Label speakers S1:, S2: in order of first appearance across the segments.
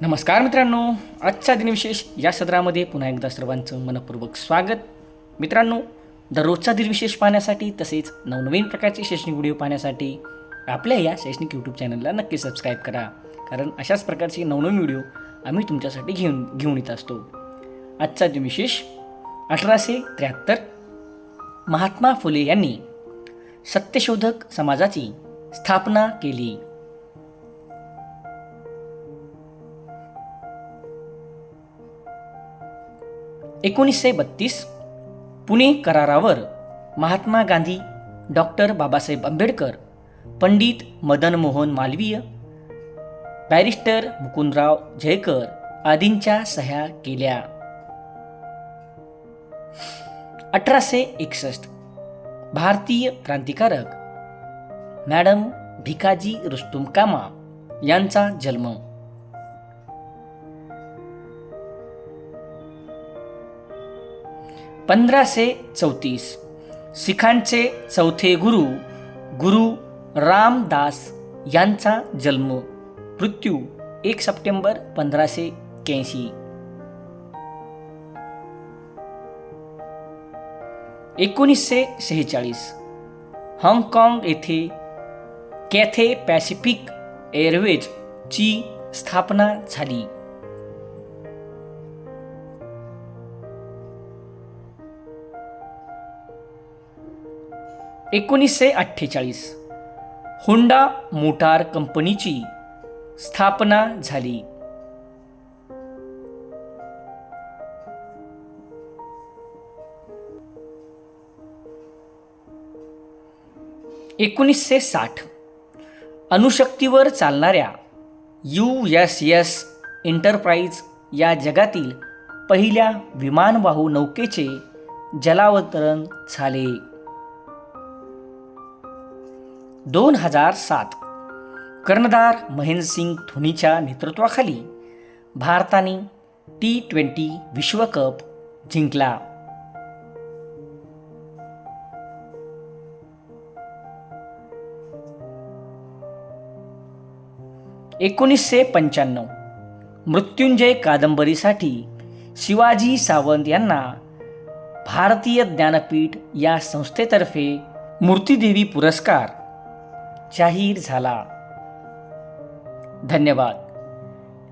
S1: नमस्कार मित्रांनो आजच्या दिनविशेष या सदरामध्ये पुन्हा एकदा सर्वांचं मनपूर्वक स्वागत. मित्रांनो दररोजचा दिनविशेष पाहण्यासाठी तसेच नवनवीन प्रकारचे शैक्षणिक व्हिडिओ पाहण्यासाठी आपल्या या शैक्षणिक यूट्यूब चॅनलला नक्की सबस्क्राईब करा. कारण अशाच प्रकारचे नवनवीन व्हिडिओ आम्ही तुमच्यासाठी घेऊन घेऊन येत असतो. आजचा दिनविशेष अठराशे त्र्याहत्तर. महात्मा फुले यांनी सत्यशोधक समाजाची स्थापना केली. एकोणीसशे बत्तीस पुणे करारावर महात्मा गांधी डॉक्टर बाबासाहेब आंबेडकर पंडित मदन मोहन मालवीय बॅरिस्टर मुकुंदराव जयकर आदींच्या सह्या केल्या. अठराशे एकसष्ट भारतीय क्रांतिकारक मॅडम भिकाजी रुस्तुम कामा यांचा जन्म. पंधराशे चौतीस. शिखांचे चौथे गुरु गुरु रामदास यांचा जन्म. मृत्यू एक सप्टेंबर पंधराशे एक्याऐंशी एकोणीसशे शेहेचाळीस. हाँगकाँग येथे कॅथे पॅसिफिक एअरवेजची स्थापना झाली. एकोणीसशे अठ्ठेचाळीस. होंडा मोटार कंपनीची स्थापना झाली. एकोणीसशे साठ. अणुशक्तीवर चालणाऱ्या यू एस एस एंटरप्राईज या जगातील पहिल्या विमानवाहू नौकेचे जलावतरण झाले. दोन हजार सात. कर्णधार महेंद्रसिंग धोनीच्या नेतृत्वाखाली भारताने टी ट्वेंटी विश्वकप जिंकला. एकोणीसशे पंच्याण्णव. मृत्युंजय कादंबरीसाठी शिवाजी सावंत यांना भारतीय ज्ञानपीठ या संस्थेतर्फे मूर्तिदेवी पुरस्कार जाहीर झाला. धन्यवाद.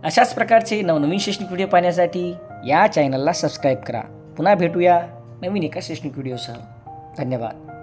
S1: अशाच प्रकारचे नवनवीन शैक्षणिक व्हिडिओ पाहण्यासाठी या चॅनलला सबस्क्राईब करा. पुन्हा भेटूया नवीन एका शैक्षणिक व्हिडिओसह. धन्यवाद.